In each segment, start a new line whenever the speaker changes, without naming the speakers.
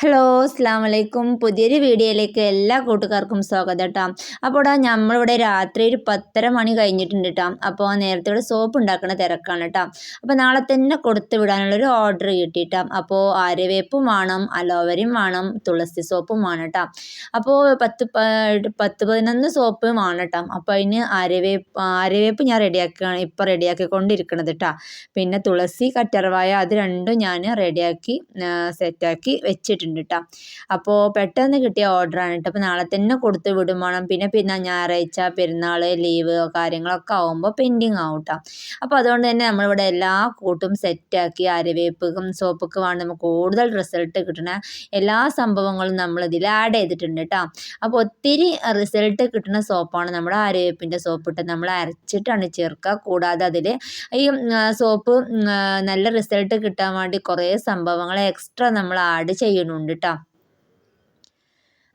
Hello അസ്സാം വലൈക്കും പുതിയൊരു വീഡിയോയിലേക്ക് എല്ലാ കൂട്ടുകാർക്കും സ്വാഗതം കേട്ടോ അപ്പോൾ ഇടാ നമ്മളിവിടെ രാത്രി ഒരു പത്തര മണി കഴിഞ്ഞിട്ടുണ്ട് കേട്ടോ അപ്പോൾ നേരത്തെ ഇവിടെ സോപ്പ് ഉണ്ടാക്കുന്ന തിരക്കാണ് കേട്ടോ അപ്പോൾ നാളെ തന്നെ കൊടുത്തു വിടാനുള്ളൊരു ഓർഡർ കിട്ടിയിട്ടാ അപ്പോൾ ആര്യവേപ്പും വേണം അലോവരയും വേണം തുളസി സോപ്പും വേണം കേട്ടോ അപ്പോൾ പത്ത് പത്ത് പതിനൊന്ന് സോപ്പ് വേണം കേട്ടോ അപ്പോൾ അതിന് ആര്യവേപ്പ് ആര്യവേപ്പ് ഞാൻ റെഡിയാക്കുകയാണ് ഇപ്പോൾ റെഡിയാക്കിക്കൊണ്ടിരിക്കണത് കേട്ടോ പിന്നെ തുളസി കറ്റർവായ അത് രണ്ടും ഞാൻ റെഡിയാക്കി സെറ്റാക്കി വെച്ചിട്ടുണ്ട് കേട്ടോ അപ്പോൾ പെട്ടെന്ന് കിട്ടിയ ഓർഡറാണ് കേട്ടോ അപ്പോൾ നാളെ തന്നെ കൊടുത്ത് വിടും വേണം. പിന്നെ പിന്നെ ഞായറാഴ്ച പെരുന്നാൾ ലീവ് കാര്യങ്ങളൊക്കെ ആകുമ്പോൾ പെൻഡിങ് ആവും കേട്ടോ അപ്പോൾ അതുകൊണ്ട് തന്നെ നമ്മളിവിടെ എല്ലാ കൂട്ടും സെറ്റാക്കി അരവേപ്പും സോപ്പൊക്കെ വേണം നമുക്ക് കൂടുതൽ റിസൾട്ട് കിട്ടണ എല്ലാ സംഭവങ്ങളും നമ്മളിതിൽ ആഡ് ചെയ്തിട്ടുണ്ട് കേട്ടോ അപ്പോൾ ഒത്തിരി റിസൾട്ട് കിട്ടുന്ന സോപ്പാണ് നമ്മുടെ അരവേപ്പിന്റെ സോപ്പ് ഇട്ട് നമ്മൾ അരച്ചിട്ടാണ് ചേർക്കുക. കൂടാതെ അതിൽ ഈ സോപ്പ് നല്ല റിസൾട്ട് കിട്ടാൻ വേണ്ടി കുറേ സംഭവങ്ങൾ എക്സ്ട്രാ നമ്മൾ ആഡ് ചെയ്യുന്നുണ്ട് കേട്ടോ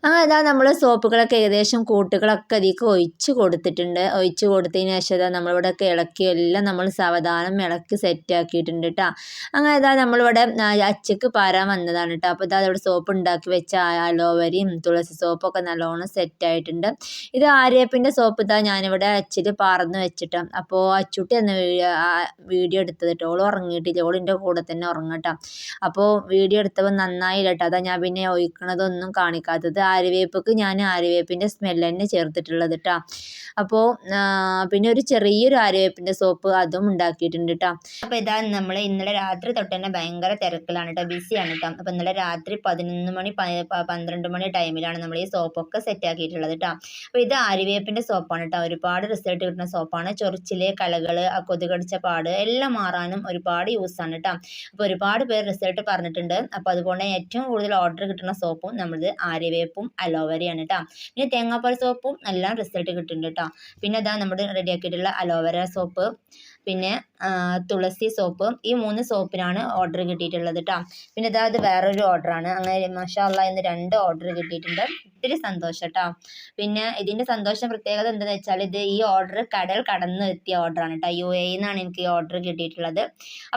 അങ്ങനെ ഇതാ നമ്മൾ സോപ്പുകളൊക്കെ ഏകദേശം കൂട്ടുകളൊക്കെ അതിലേക്ക് ഒഴിച്ച് കൊടുത്തിട്ടുണ്ട്. ഒഴിച്ച് കൊടുത്തതിന് ശേഷം ഇതാ നമ്മളിവിടെയൊക്കെ ഇളക്കി എല്ലാം നമ്മൾ സാവധാനം ഇളക്കി സെറ്റാക്കിയിട്ടുണ്ട് കേട്ടോ അങ്ങനെ ഇതാ നമ്മളിവിടെ ആ, അച്ചക്ക് പാരാൻ വന്നതാണ് കേട്ടോ അപ്പോൾ ഇതാ ഇവിടെ സോപ്പ് ഉണ്ടാക്കി വെച്ച അലോവരയും തുളസി സോപ്പൊക്കെ നല്ലോണം സെറ്റായിട്ടുണ്ട് ഇത് ആര്യപ്പിന്റെ സോപ്പ് ഇതാ ഞാനിവിടെ അച്ചിൽ പാർന്ന് വെച്ചിട്ട്. അപ്പോൾ അച്ചുട്ടി എന്ന വീഡിയോ എടുത്തത് കേട്ടോ ഓൾ ഉറങ്ങിയിട്ടില്ല. ഓളിന്റെ കൂടെ തന്നെ ഉറങ്ങട്ടോ അപ്പോൾ വീഡിയോ എടുത്തപ്പോൾ നന്നായില്ല കേട്ടോ അതാ ഞാൻ പിന്നെ ഒഴിക്കണതൊന്നും കാണിക്കാത്തത്. ആര്യവേപ്പിക്ക് ഞാൻ ആര്യവേപ്പിന്റെ സ്മെല്ല് തന്നെ ചേർത്തിട്ടുള്ളത് കേട്ടോ അപ്പോൾ പിന്നെ ഒരു ചെറിയൊരു ആര്യവേപ്പിന്റെ സോപ്പ് അതും ഉണ്ടാക്കിയിട്ടുണ്ട് കേട്ടോ അപ്പോൾ ഇതാ നമ്മൾ ഇന്നലെ രാത്രി തൊട്ട് തന്നെ ഭയങ്കര തിരക്കിലാണ് കേട്ടോ ബിസിയാണ് കേട്ടോ അപ്പോൾ ഇന്നലെ രാത്രി പതിനൊന്ന് മണി പന്ത്രണ്ട് മണി ടൈമിലാണ് നമ്മൾ ഈ സോപ്പൊക്കെ സെറ്റ് ആക്കിയിട്ടുള്ളത് കേട്ടോ അപ്പോൾ ഇത് ആര്യവേപ്പിന്റെ സോപ്പാണ് കേട്ടോ ഒരുപാട് റിസൾട്ട് കിട്ടുന്ന സോപ്പാണ് ചൊറിച്ചിലെ കലകൾ ആ കൊതുകടിച്ച പാട് എല്ലാം മാറാനും ഒരുപാട് യൂസാണ് കേട്ടോ അപ്പോൾ ഒരുപാട് പേർ റിസൾട്ട് പറഞ്ഞിട്ടുണ്ട്. അപ്പോൾ അതുപോലെ ഏറ്റവും കൂടുതൽ ഓർഡർ കിട്ടുന്ന സോപ്പും നമ്മളത് ആര്യവേപ്പും അലോവേരയാണ് കേട്ടോ പിന്നെ തേങ്ങാപ്പാൽ സോപ്പും നല്ല റിസൾട്ട് കിട്ടുന്നുണ്ട് കേട്ടോ പിന്നെ അതാ നമ്മൾ റെഡിയാക്കിയിട്ടുള്ള അലോവേര സോപ്പ് പിന്നെ തുളസി സോപ്പ് ഈ മൂന്ന് സോപ്പിനാണ് ഓർഡർ കിട്ടിയിട്ടുള്ളത് കേട്ടോ പിന്നെ ഇതാ അത് വേറൊരു ഓർഡറാണ് അങ്ങനെ മഷാല്ല എന്ന് രണ്ട് ഓർഡർ കിട്ടിയിട്ടുണ്ട്. ഒത്തിരി സന്തോഷം കേട്ടോ പിന്നെ ഇതിന്റെ സന്തോഷം പ്രത്യേകത എന്താണെന്ന് വെച്ചാൽ ഇത് ഈ ഓർഡർ കടൽ കടന്ന് എത്തിയ ഓർഡറാണ് കേട്ടോ യു എ നിന്നാണ് എനിക്ക് ഈ ഓർഡർ കിട്ടിയിട്ടുള്ളത്.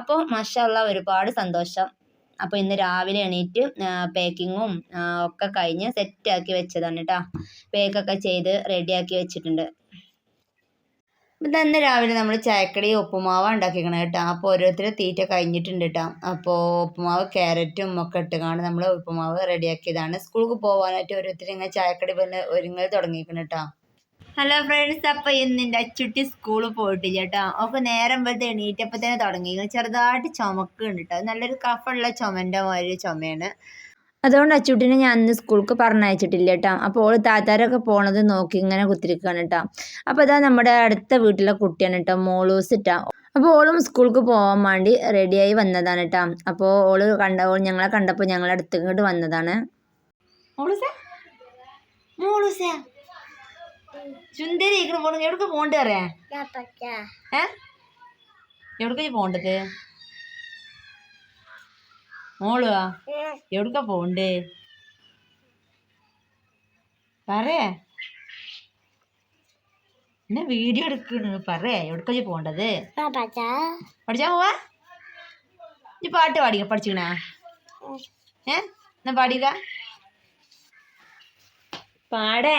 അപ്പോൾ മഷാല്ല ഒരുപാട് സന്തോഷം. അപ്പോൾ ഇന്ന് രാവിലെ എണീറ്റ് പാക്കിങ്ങും ഒക്കെ കഴിഞ്ഞ് സെറ്റാക്കി വെച്ചതാണ് കേട്ടോ പേക്കൊക്കെ ചെയ്ത് റെഡിയാക്കി വെച്ചിട്ടുണ്ട്. അപ്പം തന്നെ രാവിലെ നമ്മൾ ചായക്കടി ഉപ്പുമാവ് ഉണ്ടാക്കിക്കണം കേട്ടോ അപ്പോൾ ഓരോരുത്തർ തീറ്റ കഴിഞ്ഞിട്ടുണ്ട് കേട്ടോ അപ്പോൾ ഉപ്പുമാവ് ക്യാരറ്റും ഒക്കെ ഇട്ടുകൊണ്ട് നമ്മൾ ഉപ്പുമാവ് റെഡിയാക്കിയതാണ് സ്കൂളിൽ പോകാനായിട്ട് ഓരോരുത്തർ ഇങ്ങനെ ചായക്കടി പിന്നെ ഒരുങ്ങൽ തുടങ്ങിയിരിക്കണം കേട്ടോ ഹലോ ഫ്രണ്ട്സ് അപ്പോൾ ഇന്ന് എന്റെ അച്ചുട്ടി സ്കൂളിൽ പോയിട്ടില്ല കേട്ടോ. അപ്പൊ നേരം വെറുതെ എണീറ്റപ്പോൾ തന്നെ തുടങ്ങി. ചെറുതായിട്ട് ചുമക്കുന്നുണ്ട് കേട്ടോ. നല്ലൊരു കഫുള്ള ചുമന്റെ മാതിരി ചുമയാണ്. അതുകൊണ്ട് അച്ചുട്ടിനെ ഞാൻ അന്ന് സ്കൂൾക്ക് പറഞ്ഞയച്ചിട്ടില്ല കേട്ടോ. അപ്പോൾ ഓൾ താത്താരൊക്കെ പോണത് നോക്കി ഇങ്ങനെ കുത്തിരിക്കുകയാണ് കേട്ടോ. അപ്പോൾ അതാ നമ്മുടെ അടുത്ത വീട്ടിലെ കുട്ടിയാണ് കേട്ടോ മോളൂസ് ഇട്ടാ അപ്പോൾ ഓളും സ്കൂൾക്ക് പോകാൻ വേണ്ടി റെഡിയായി വന്നതാണ് കേട്ടോ. അപ്പോൾ ഓൾ കണ്ട ഓൾ ഞങ്ങളെ കണ്ടപ്പോൾ ഞങ്ങളെ അടുത്ത് ഇങ്ങോട്ട് വന്നതാണ്. മോളൂസേ? പോണു എവിടേക്ക് പോകണ്ട അറിയാ ഏ? എവിടേക്കാ പോണ്ടത് മോളുവാ എവിടേക്കാ പോണ്ടേ പറയേ. എന്നെ വീഡിയോ എടുക്കണു? പറയേ. എവിടേക്കാ പോണ്ടത് പഠിച്ചാ പോവാ? ഈ പാട്ട് പാടിക്ക പഠിച്ചിക്കണ. ഏ? എന്നാ പാടിക്ക പാടേ.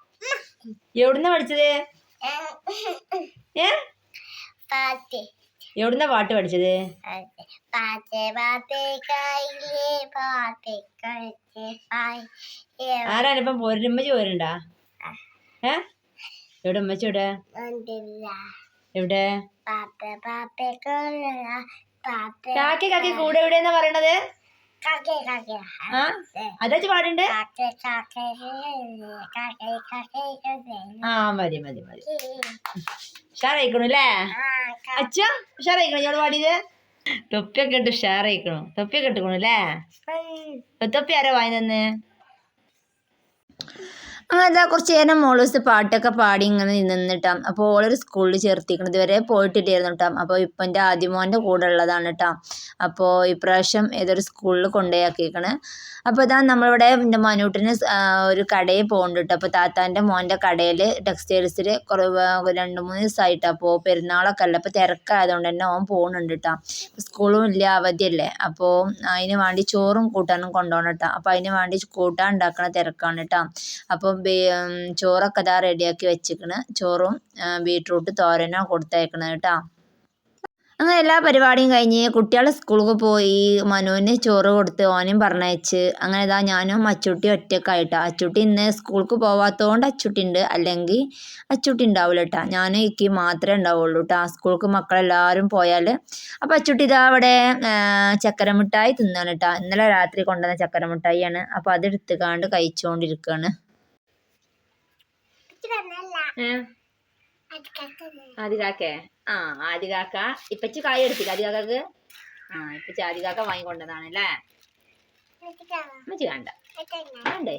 എവിടുന്ന പഠിച്ചത്? ഏ? എവിടുന്ന പാട്ട് പഠിച്ചത്? ആരാണ് ഇപ്പം പോരുമ്മച്ചി പോരുണ്ടാ? ഏ? എവിടെ ഉമ്മച്ചി എവിടെ? എവിടെ കാക്കി കാക്കി കൂടെ എവിടെയെന്നാ പറയണത്? അതാച്ച് പാടുണ്ട്? ആ മതി മതി മതി. ഉഷാറായിക്കണു അല്ലേ? അച്ഛ ഉഷാറായിക്കണു? ഞങ്ങൾ പാടിയത്? തൊപ്പിയൊക്കെ ഇട്ട് ഷെയർ ആയിക്കണു തൊപ്പിയൊക്കെ ഇട്ടുക്കണു അല്ലേ? തൊപ്പി ആരാ വാങ്ങി തന്നെ അങ്ങനെ കുറച്ച് നേരം മോളൂസ് പാട്ടൊക്കെ പാടി ഇങ്ങനെ നിന്നിട്ടാം. അപ്പോൾ ഓളൊരു സ്കൂളിൽ ചേർത്തിക്കണത് വരെ പോയിട്ടില്ലായിരുന്നു കേട്ടോ അപ്പോൾ ഇപ്പം എന്റെ ആദ്യമോന്റെ കൂടെ ഉള്ളതാണ് കേട്ടോ അപ്പോൾ ഇപ്രാവശ്യം ഏതൊരു സ്കൂളിൽ കൊണ്ടുപോയാക്കിക്കണ് അപ്പോൾ ഇതാ നമ്മളിവിടെ എന്റെ മനൂട്ടിന് ഒരു കടയിൽ പോകുന്നുണ്ട് കേട്ടോ അപ്പോൾ താത്താന്റെ മോന്റെ കടയിൽ ടെക്സ്റ്റൈൽസിൽ കുറേ രണ്ട് മൂന്ന് ദിവസമായിട്ട് അപ്പോൾ പെരുന്നാളൊക്കെ അല്ല. അപ്പോൾ തിരക്കായതുകൊണ്ട് തന്നെ ഓൻ പോകുന്നുണ്ട് കേട്ടോ സ്കൂളും ഇല്ല അവധിയല്ലേ. അപ്പോൾ അതിന് വേണ്ടി ചോറും കൂട്ടാനും കൊണ്ടുപോകണം കേട്ടോ അപ്പോൾ അതിന് വേണ്ടി കൂട്ടാൻ ഉണ്ടാക്കണ തിരക്കാണ് കേട്ടോ അപ്പം ചോറൊക്കെ ഇതാ റെഡിയാക്കി വെച്ചിക്കണ് ചോറും ബീട്രൂട്ട് തോരനോ കൊടുത്തയക്കണ കേട്ടോ. അങ്ങനെ എല്ലാ പരിപാടിയും കഴിഞ്ഞ് കുട്ടികൾ സ്കൂളിൽ പോയി. മനുവിന് ചോറ് കൊടുത്ത് ഓനും പറഞ്ഞയച്ച്. അങ്ങനെ ഇതാ ഞാനും അച്ചുട്ടി ഒറ്റക്കായിട്ടാ. അച്ചുട്ടി ഇന്ന് സ്കൂൾക്ക് പോവാത്തതുകൊണ്ട് അച്ചുട്ടി ഉണ്ട് അല്ലെങ്കിൽ അച്ചുട്ടി ഉണ്ടാവില്ല കേട്ടോ ഞാനും ഇക്ക് മാത്രമേ ഉണ്ടാവുള്ളൂ കേട്ടോ സ്കൂൾക്ക് മക്കളെല്ലാവരും പോയാൽ അപ്പോൾ അച്ചുട്ടി ഇതാ അവിടെ ചക്കരമിഠായി ചക്കര മിഠായി തിന്നാണ് കേട്ടോ ഇന്നലെ രാത്രി കൊണ്ടുവന്ന ചക്കര മിഠായിയാണ് അപ്പോൾ അത് എടുത്തുകാണ്ട് കഴിച്ചുകൊണ്ടിരിക്കുകയാണ് ആദികാക്കേ ആ ആദികാക്ക. ഇപ്പച്ചി കായ എടുത്തില്ല ആദികാക്കക്ക്? ആ ഇപ്പച്ചി ആദികാക്ക വാങ്ങിക്കൊണ്ടതാണ് അല്ലേ അമ്മച്ചി കണ്ട. കണ്ടേ?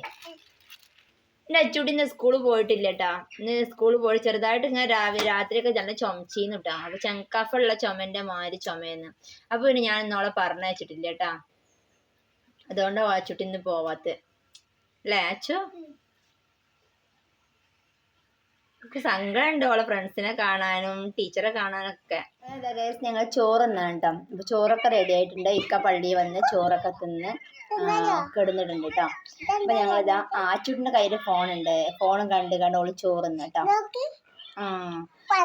എന്റെ അച്ചൂട്ടി ഇന്ന് സ്കൂളിൽ പോയിട്ടില്ല കേട്ടാ ഇന്ന് സ്കൂളിൽ പോയി ചെറുതായിട്ട് ഇങ്ങനെ രാവിലെ രാത്രിയൊക്കെ നല്ല ചുമച്ചീന്ന് കേട്ടാ അപ്പൊ ചെങ്കഫുള്ള ചുമന്റെ മാതിരി ചുമയെന്ന് അപ്പൊ പിന്നെ ഞാൻ ഇന്നോളെ പറഞ്ഞയച്ചിട്ടില്ല കേട്ടാ അതുകൊണ്ടാ അച്ചുട്ടി ഇന്ന് പോവാത്ത. അല്ലേ അച്ചു? എനിക്ക് സങ്കടമുണ്ട് ഓളെ ഫ്രണ്ട്സിനെ കാണാനും ടീച്ചറെ കാണാനൊക്കെ. ഞങ്ങൾ ചോറ് തിന്നാണ് കേട്ടോ. അപ്പൊ ചോറൊക്കെ റെഡി ആയിട്ടുണ്ട്. ഇക്ക പള്ളിയിൽ വന്ന് ചോറൊക്കെ തിന്ന് കിടന്നിട്ടുണ്ട് കേട്ടോ. അപ്പൊ ഞങ്ങളിതാ ആ അച്ചുട്ടിന്റെ കയ്യിൽ ഫോണുണ്ട്. ഫോണും കണ്ട് കണ്ട് ഓൾ ചോറ് തിന്ന് കേട്ടോ ആ.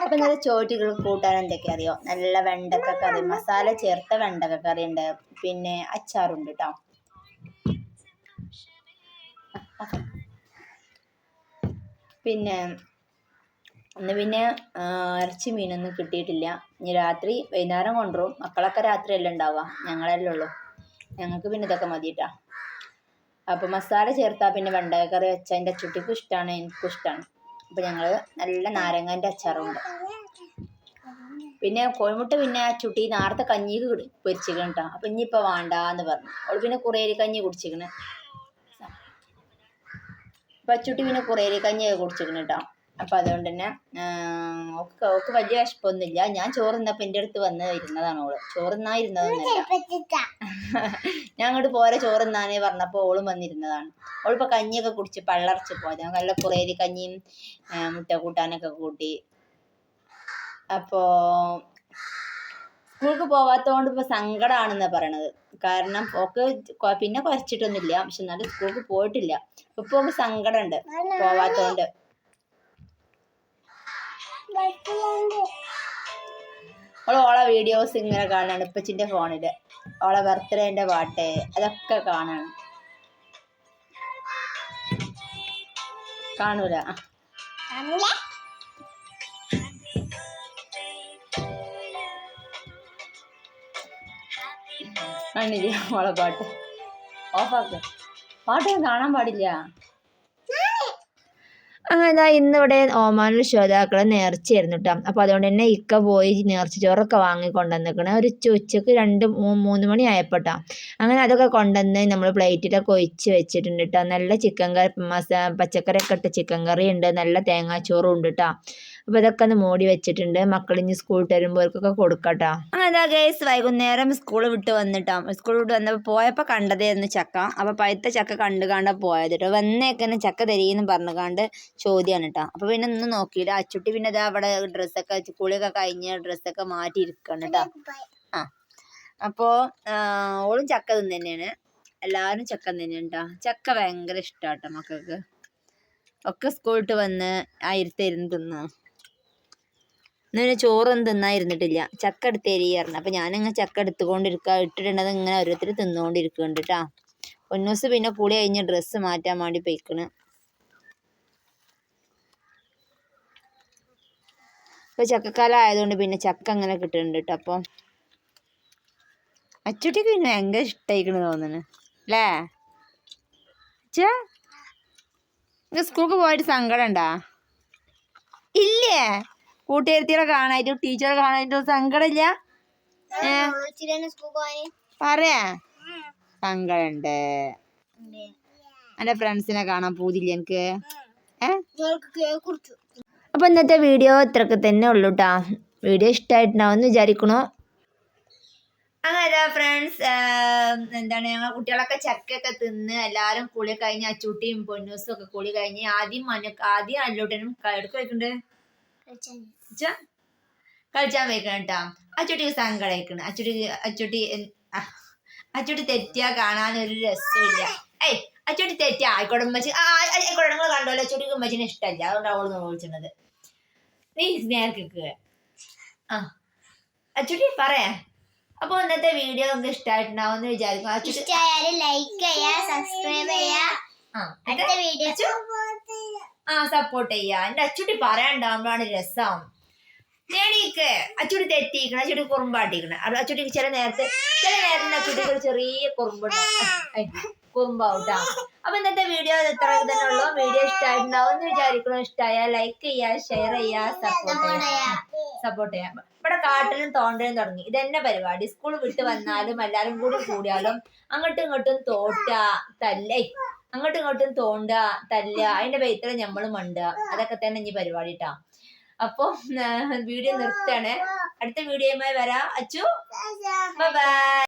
അപ്പൊ നല്ല ചോറ്റുകൾ കൂട്ടാൻ എന്തൊക്കെ അറിയോ? നല്ല വെണ്ടക്ക കറി മസാല ചേർത്ത വെണ്ടക്ക കറി ഉണ്ട്. പിന്നെ അച്ചാറുണ്ട് കേട്ടോ. പിന്നെ ഇന്ന് പിന്നെ ഇറച്ചി മീനൊന്നും കിട്ടിയിട്ടില്ല. ഇനി രാത്രി വൈകുന്നേരം കൊണ്ടുവരും. മക്കളൊക്കെ രാത്രി അല്ലേ ഉണ്ടാവുക? ഞങ്ങളല്ലേ ഉള്ളൂ. ഞങ്ങൾക്ക് പിന്നെ ഇതൊക്കെ മതിയിട്ടാ അപ്പോൾ മസാല ചേർത്താൽ പിന്നെ വെണ്ടക്കറി വെച്ചാൽ എന്റെ അച്ചുട്ടിക്കും ഇഷ്ടമാണ് എനിക്കും ഇഷ്ടമാണ് അപ്പോൾ ഞങ്ങൾ നല്ല നാരങ്ങന്റെ അച്ചാറുണ്ട്. പിന്നെ കോഴിമുട്ട പിന്നെ ചുട്ടി നേരത്തെ കഞ്ഞിക്ക് പൊരിച്ചിക്കണം കേട്ടോ അപ്പം ഇനിയിപ്പോൾ വേണ്ടാന്ന് പറഞ്ഞു. അവൾ പിന്നെ കുറേ കഞ്ഞി കുടിച്ചിക്കണ് പച്ചുട്ടി പിന്നെ കുറേ കഞ്ഞിയൊക്കെ കുടിച്ചിക്കണം കേട്ടോ അപ്പം അതുകൊണ്ട് തന്നെ ഒക്കെ ഓക്ക് വലിയ വിശപ്പൊന്നുമില്ല. ഞാൻ ചോറ് തിന്നപ്പോൾ എന്റെ അടുത്ത് വന്ന് ഇരുന്നതാണ് ഓൾ. ചോറ് തിന്നാ ഇരുന്നതൊന്നുമല്ല. ഞാൻ അങ്ങോട്ട് പോരെ ചോറ് തിന്നാനേ പറഞ്ഞപ്പോൾ ഓളും വന്നിരുന്നതാണ് ഓളിപ്പോൾ കഞ്ഞിയൊക്കെ കുടിച്ച് പള്ളർച്ച് പോയത്. നല്ല കുറേരി കഞ്ഞിയും മുട്ട കൂട്ടാനൊക്കെ കൂട്ടി. അപ്പോൾ സ്കൂൾക്ക് പോവാത്തതുകൊണ്ട് ഇപ്പോൾ സങ്കടമാണെന്നാണ് പറയണത്. കാരണം ഓക്ക് പിന്നെ കുറച്ചിട്ടൊന്നുമില്ല പക്ഷെ എന്നാലും സ്കൂൾക്ക് പോയിട്ടില്ല. ഇപ്പോൾ ഓക്ക് സങ്കടമുണ്ട് പോവാത്തതുകൊണ്ട് ഓൾ ഓളെ വീഡിയോസ് ഇങ്ങനെ കാണാണ് ഇപ്പച്ചിന്റെ ഫോണിൽ ഓളെ ബർത്ത്ഡേന്റെ പാട്ട് അതൊക്കെ കാണാണ്. കാണൂല. കാണില്ല ഓളെ പാട്ട്. ഓഫാക്ക് പാട്ടൊന്നും കാണാൻ പാടില്ല. അങ്ങനെ ഇന്നിവിടെ ഓമാനൂർ ശ്രോതാക്കളെ നേർച്ചയായിരുന്നു കേട്ടോ അപ്പോൾ അതുകൊണ്ട് തന്നെ ഇക്ക പോയി നേർച്ച ചോറൊക്കെ വാങ്ങി കൊണ്ടുവന്നിക്കണ. ഒരു ഉച്ചയ്ക്ക് രണ്ട് മൂന്ന് മണി ആയപ്പോട്ടോ. അങ്ങനെ അതൊക്കെ കൊണ്ടുവന്ന് നമ്മൾ പ്ലേറ്റിലൊക്കെ ഒഴിച്ച് വെച്ചിട്ടുണ്ട് കേട്ടോ നല്ല ചിക്കൻ കറി മസാ പച്ചക്കറിയൊക്കെ ഇട്ട ചിക്കൻ കറി ഉണ്ട്. നല്ല തേങ്ങാച്ചോറും ഉണ്ട് കേട്ടോ അപ്പോൾ ഇതൊക്കെ ഒന്ന് മൂടി വെച്ചിട്ടുണ്ട്. മക്കളിഞ്ഞ് സ്കൂൾ വിട്ട് വരുമ്പോൾ അവർക്കൊക്കെ കൊടുക്കട്ടോ. അങ്ങനെ ഗേസ് വൈകുന്നേരം സ്കൂൾ വിട്ട് വന്നിട്ടാ. സ്കൂൾ വിട്ട് വന്നപ്പോൾ പോയപ്പോൾ കണ്ടതായിരുന്നു ചക്ക. അപ്പോൾ പഴുത്ത ചക്ക കണ്ടു കണ്ട പോയത് കേട്ടോ വന്നേക്കന്നെ ചക്ക തരീന്ന് പറഞ്ഞു കണ്ട് ചോദ്യമാണ് കേട്ടോ അപ്പോൾ പിന്നെ ഒന്നും നോക്കിയില്ല. അച്ചുട്ടി പിന്നെ ഇതാ അവിടെ ഡ്രസ്സൊക്കെ കുളിയൊക്കെ കഴിഞ്ഞ് ഡ്രസ്സൊക്കെ മാറ്റി ഇരിക്കണം കേട്ടോ ആ അപ്പോൾ ഓളും ചക്ക തിന്ന് തന്നെയാണ് എല്ലാവരും ചക്ക തന്നെയാണ് കേട്ടോ ചക്ക ഭയങ്കര ഇഷ്ടാട്ടോ മക്കൾക്ക്. ഒക്കെ സ്കൂളിട്ട് വന്ന് ആ ഇരുത്തിരുന്ന് ഇന്ന് ചോറൊന്നും തിന്നായിരുന്നിട്ടില്ല ചക്ക എടുത്ത് എരിയായിരുന്നു അപ്പം ഞാനങ്ങ് ചക്ക എടുത്തുകൊണ്ടിരിക്കുക ഇട്ടിട്ടുണ്ടത് ഇങ്ങനെ ഓരോരുത്തർ തിന്നുകൊണ്ടിരിക്കുന്നുണ്ട് കേട്ടോ പൊന്നൂസ് പിന്നെ കുളി കഴിഞ്ഞ് ഡ്രസ്സ് മാറ്റാൻ വേണ്ടി പോയിക്കണ്. ഇപ്പോൾ ചക്കക്കാലം ആയതുകൊണ്ട് പിന്നെ ചക്ക അങ്ങനെ കിട്ടുന്നുണ്ട് കേട്ടോ അപ്പം. അച്ചുട്ടിക്ക് പിന്നെ ഭയങ്കര ഇഷ്ടമായിക്കണ് തോന്നുന്നു അല്ലേ അച്ഛാ സ്കൂൾക്ക് പോയിട്ട് സങ്കടം ഉണ്ടാ? ഇല്ലേ? കൂട്ടുകാരത്തികളെ കാണായിട്ടും ടീച്ചറെ കാണായിട്ടും സങ്കടമില്ല? പറയാ? സങ്കടണ്ട് എന്റെ ഫ്രണ്ട്സിനെ കാണാൻ പോതില്ല എനിക്ക്. അപ്പൊ ഇന്നത്തെ വീഡിയോ ഇത്രയൊക്കെ തന്നെ ഉള്ളൂ കേട്ടാ വീഡിയോ ഇഷ്ടമായിട്ടുണ്ടാവും വിചാരിക്കണോ. അങ്ങനെ ഫ്രണ്ട്സ് എന്താണ് ഞങ്ങൾ കുട്ടികളൊക്കെ ചക്കയൊക്കെ തിന്ന് എല്ലാവരും കുളി കഴിഞ്ഞ് അച്ചൂട്ടിയും പൊന്നൂസും ഒക്കെ കുളി കഴിഞ്ഞ് ആദ്യം മനു ആദ്യം അല്ലൂട്ടനും എടുക്ക വെക്കണ്ട്. ച്ചാ, കളിച്ചാൻ വയ്ക്കണം കേട്ടോ അച്ചുട്ടിക്ക് സങ്കടം അയക്കണം അച്ചുട്ടി അച്ചുട്ടി അച്ചുട്ടി തെറ്റിയാ കാണാൻ ഒരു രസമില്ല ഏയ് അച്ചുട്ടി തെറ്റിയാ. ആയിക്കോട്ടെ ഉമ്മച്ചി. ആ ആയിക്കോട്ടെ. നിങ്ങൾ കണ്ടോല്ലോ. അച്ചുട്ടിക്ക് ഉമ്മച്ചിനെ ഇഷ്ടമല്ല അതുകൊണ്ട് അവൾ വിളിച്ചത്. നീ സ്നേഹിക്കുക ആ അച്ചുട്ടി പറയാ. അപ്പൊ ഇന്നത്തെ വീഡിയോ നിങ്ങൾക്ക് ഇഷ്ടമായിട്ടുണ്ടാവും എന്ന് വിചാരിക്കും
ഇഷ്ടമായാലും ലൈക്ക് ചെയ്യാ സബ്സ്ക്രൈബ് ചെയ്യാ.
ആ
അടുത്ത വീഡിയോ
ആ സപ്പോർട്ട് ചെയ്യാ. എന്റെ അച്ചുട്ടി പറയാണ്ടാവുമ്പോഴാണ് രസം. നേടിക്ക് അച്ചുടി തെറ്റിക്കണം അച്ചുടി കുറുമ്പാട്ടിക്കണം അത് ചില നേരത്തെ ചില നേരത്തെ അച്ചുടിക്ക് ഒരു ചെറിയ കുറുമ്പുണ്ടാവും. കുറുമ്പാവൂട്ടാ. അപ്പൊ ഇന്നത്തെ വീഡിയോ ഇത്ര തന്നെ ഉള്ളൂ. വീഡിയോ ഇഷ്ടമായിട്ടുണ്ടാവും എന്ന് വിചാരിക്കണം ഇഷ്ടമായ ലൈക്ക് ചെയ്യാ ഷെയർ ചെയ്യാ സപ്പോർട്ട് ചെയ്യാ. സപ്പോർട്ട് ചെയ്യാം. ഇവിടെ കാട്ടിലും തോണ്ടലും തുടങ്ങി. ഇതെന്നെ പരിപാടി. സ്കൂൾ വിട്ട് വന്നാലും എല്ലാരും കൂടി കൂടിയാലും അങ്ങോട്ടും ഇങ്ങോട്ടും തോട്ട തല്ലേ അങ്ങോട്ടും ഇങ്ങോട്ടും തോണ്ട തല്ല. അതിന്റെ പേരിൽ നമ്മൾ മണ്ടുക അതൊക്കെ തന്നെ ഇനി പരിപാടി ട്ടാ. അപ്പൊ വീഡിയോ നിർത്തണേ അടുത്ത വീഡിയോയുമായി വരാം. അച്ചു ബൈ.